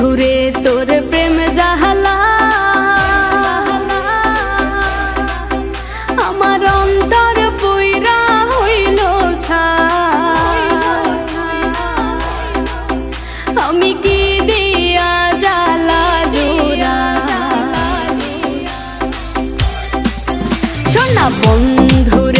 ঘুরে তোর প্রেম জাহালা। আমার অন্তর পুইরা হইল আমি কি দিয়া জালা জোরা শোনা বন্ধুরে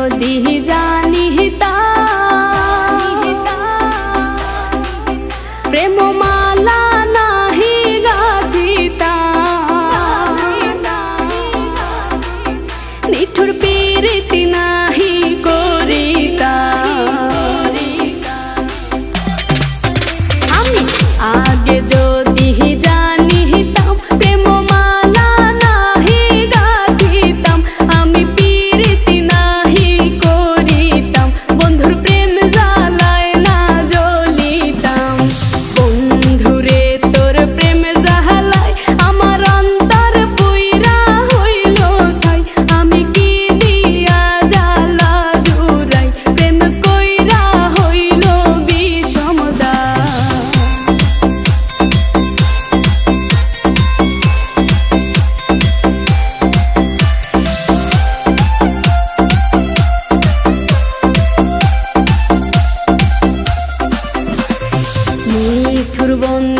যদি জানি প্রেম মালা নাহি গাধিতা। নিঠুর পীরিতি নাহি করিতা। আমি আগে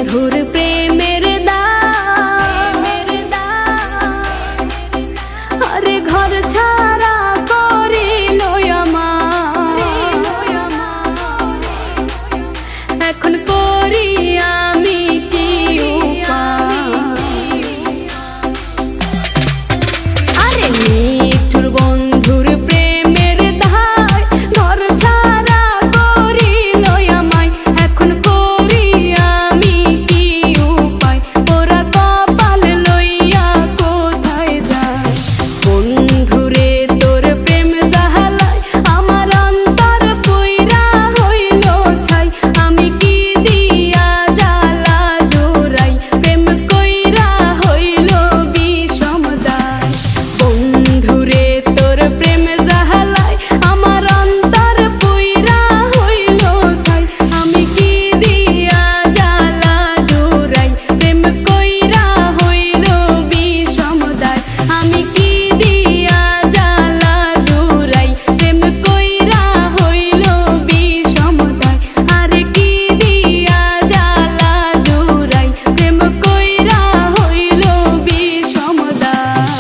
নিষ্ঠুর প্রেমের আরে ঘর ছাড়া করিল আমার এখন করি